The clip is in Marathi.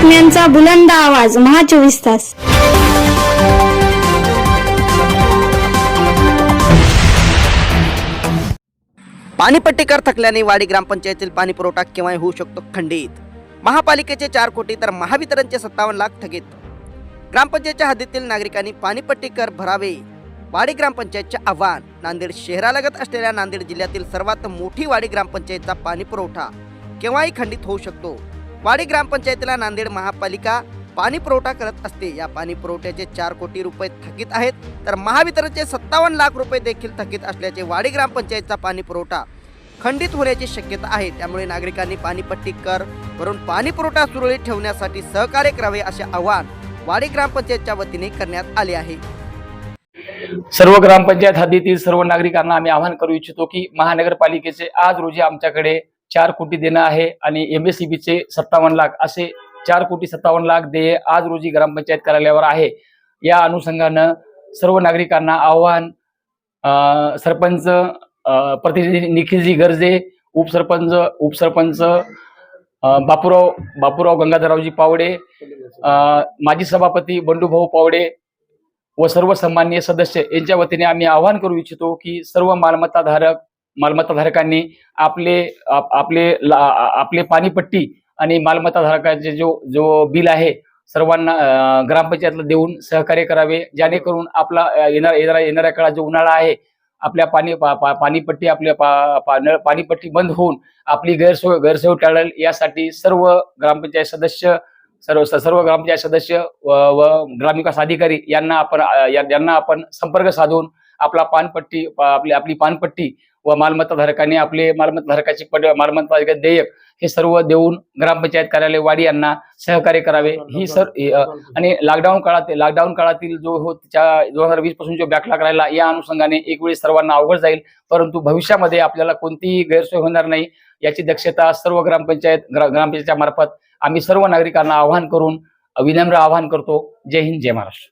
बातम्यांचा बुलंद आवाज महा चोवीस तास. पाणीपट्टीकर थकल्याने वाडी ग्रामपंचायतीतील पाणी पुरवठा केव्हाही होऊ शकतो खंडित. महापालिकेचे चार कोटी तर महावितरणचे सत्तावन्न लाख थकीत ग्रामपंचायतच्या हद्दीतील नागरिकांनी पाणीपट्टी कर भरावे वाडी ग्रामपंचायतचे आव्हान. नांदेड शहरालगत असलेल्या नांदेड जिल्ह्यातील सर्वात मोठी वाडी ग्रामपंचायतचा पाणी पुरवठा केव्हाही खंडित होऊ शकतो. वाडी ग्रामपंचायतीला नांदेड महापालिका पाणी पुरवठा करत असते. या पाणी पुरवठ्याचे चार कोटी रुपये थकीत आहेत. तर महावितरणचे सत्तावन्न लाख रुपये देखील थकीत असल्याचे वाडी ग्रामपंचायतचा पाणी पुरवठा खंडित होण्याची शक्यता आहे. त्यामुळे नागरिकांनी पाणीपट्टी कर भरून पाणी पुरवठा सुरळीत ठेवण्यासाठी सहकार्य करावे असे आवाहन वाडी ग्रामपंचायतच्या वतीने करण्यात आले आहे. सर्व ग्रामपंचायत हद्दीतील सर्व नागरिकांना आम्ही आवाहन करू इच्छितो की महानगरपालिकेचे आज रोजी आमच्याकडे चार कोटी देणं आहे आणि एमएससीबीचे सत्तावन्न लाख असे चार कोटी सत्तावन्न लाख देय आज रोजी ग्रामपंचायत कार्यालयावर आहे. या अनुषंगानं सर्व नागरिकांना आव्हान सरपंच प्रतिनिधी निखिलजी गर्जे उपसरपंच उपसरपंच बापूराव बापूराव गंगाधररावजी पावडे माजी सभापती बंडूभाऊ पावडे व सर्व सन्माननीय सदस्य यांच्या वतीने आम्ही आवाहन करू इच्छितो की सर्व मालमत्ताधारक मालमत्ताधारकांनी आपले आप- आपले ला- आपले पाणीपट्टी आणि मालमत्ताधारकाचे जो जो बिल आहे सर्वांना ग्रामपंचायतला देऊन सहकार्य करावे जेणेकरून आपला येणार येणाऱ्या येणाऱ्या काळात जो उन्हाळा आहे आपल्या पाणी पा- पा- पाणीपट्टी आपल्या पा- पा- नळ- पाणीपट्टी बंद होऊन आपली गैरसोय गैरसोय टाळेल यासाठी सर्व ग्रामपंचायत सदस्य सर्व सर्व ग्रामपंचायत सदस्य व व ग्रामविकास अधिकारी यांना आपण यांना आपण संपर्क साधून आपला पानपट्टी आपली आपली पानपट्टी व मालमत्ताधारकांनी आपले मालमत्ताधारकाची पट मालमत्ता देयक हे सर्व देऊन ग्रामपंचायत कार्यालय वाडी यांना सहकार्य करावे. ही सर आणि लॉकडाऊन काळात लॉकडाऊन काळातील जो हो त्या दोन हजार वीसपासून जो बॅकलॉग राहिला या अनुषंगाने एक वेळी सर्वांना अवघड जाईल. परंतु भविष्यामध्ये आपल्याला कोणतीही गैरसोय होणार नाही. याची दक्षता सर्व ग्रामपंचायत ग्रामपंचायतच्या मार्फत आम्ही सर्व नागरिकांना आवाहन करून विनम्र आवाहन करतो. जय हिंद जय महाराष्ट्र.